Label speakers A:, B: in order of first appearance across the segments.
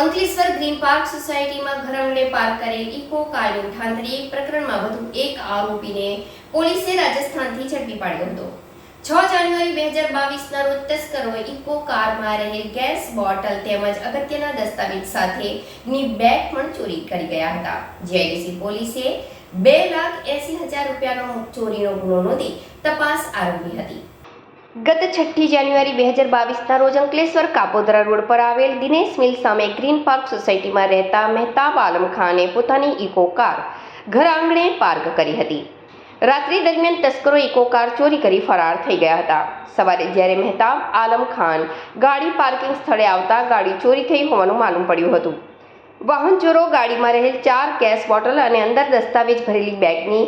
A: Ankleshwar green park સોસાયટીમાં ઘરંગને park કરેલ eco કારની એક પ્રકરણમાં વધુ એક આરોપીને પોલીસે રાજસ્થાનથી ઝડપી પાડ્યો હતો. છ જાન્યુઆરી બે હજાર બાવીસના રોજ તસ્કરોએ ઇકો કારમાં રહેલ ગેસ બોટલ તેમજ અગત્યના દસ્તાવેજ સાથેની બેગ પણ ચોરી કરી ગયા હતા. જીઆઈડીસી પોલીસે બે લાખ એસી હજાર રૂપિયાનો ચોરીનો ગુનો નોંધી તપાસ આરંભી હતી. ગત છઠ્ઠી જાન્યુઆરી બે હજાર બાવીસના રોજ અંકલેશ્વર કાપોદરા રોડ પર આવેલ દિનેશ મિલ સામે ગ્રીન પાર્ક સોસાયટીમાં રહેતા મહેતાબ આલમ ખાને પોતાની ઇકો કાર ઘર આંગણે પાર્ક કરી હતી. રાત્રિ દરમિયાન તસ્કરો ઇકો કાર ચોરી કરી ફરાર થઈ ગયા હતા. સવારે જ્યારે મહેતાબ આલમ ખાન ગાડી પાર્કિંગ સ્થળે આવતા ગાડી ચોરી થઈ હોવાનું માલુમ પડ્યું હતું. વાહન ચોરો ગાડીમાં રહેલ ચાર ગેસ બોટલ અને અંદર દસ્તાવેજ ભરેલી બેગની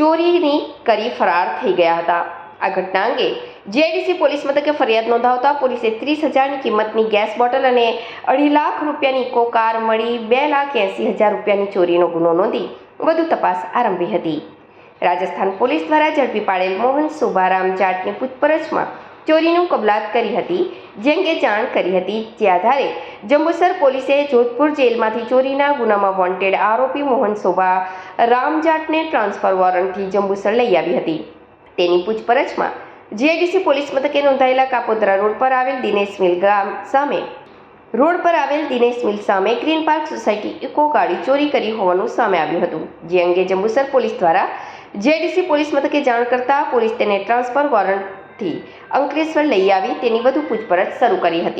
A: ચોરીની કરી ફરાર થઈ ગયા હતા. આ ઘટના અંગે જીઆઈડીસી પોલીસ મથકે ફરિયાદ નોંધાવતા પોલીસે ત્રીસ હજારની કિંમતની ગેસ બોટલ અને અઢી લાખ રૂપિયાની ઇકો કાર મળી બે લાખ એંસી હજાર રૂપિયાની ચોરીનો ગુનો નોંધી વધુ તપાસ આરંભી હતી. રાજસ્થાન પોલીસ દ્વારા ઝડપી પાડેલ મોહન સુભારામ જાટની પૂછપરછમાં ચોરીનું કબલાત કરી હતી જે અંગે જાણ કરી હતી. જે આધારે જંબુસર પોલીસે જોધપુર જેલમાંથી ચોરીના ગુનામાં વોન્ટેડ આરોપી મોહન શોભા રામજાટને ટ્રાન્સફર વોરંટથી જંબુસર લઈ આવી હતી. તેની પૂછપરછમાં જીઆઈડીસી પોલીસ મથકે નોંધાયેલા કાપોદ્રા રોડ પર આવેલ દિનેશ મિલ ગામ સામે. રોડ પર આવેલ દિનેશ મિલ સામે ગ્રીન પાર્ક સોસાયટી ઇકો ગાડી ચોરી કરી હોવાનું સામે આવ્યું હતું. જે અંગે જંબુસર પોલીસ દ્વારા જેડીસી પોલીસ મથકે જાણ કરતા પોલીસ તેને ટ્રાન્સફર વોરંટથી અંકલેશ્વર લઈ આવી તેની વધુ પૂછપરછ શરૂ કરી હતી.